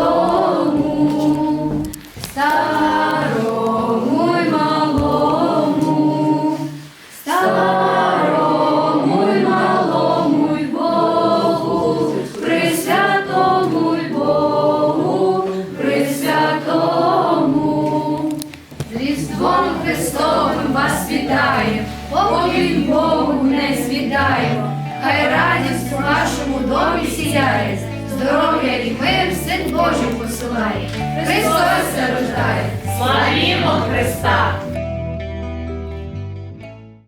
дому, старому й малому, старому й малому й Богу, присвятому й Богу, присвятому, Різдвом Христовим вас вітає, Покій Богу не звідає, хай радість в нашому домі сіяє здоров'я і мир син Божий посилає, Христос рождає.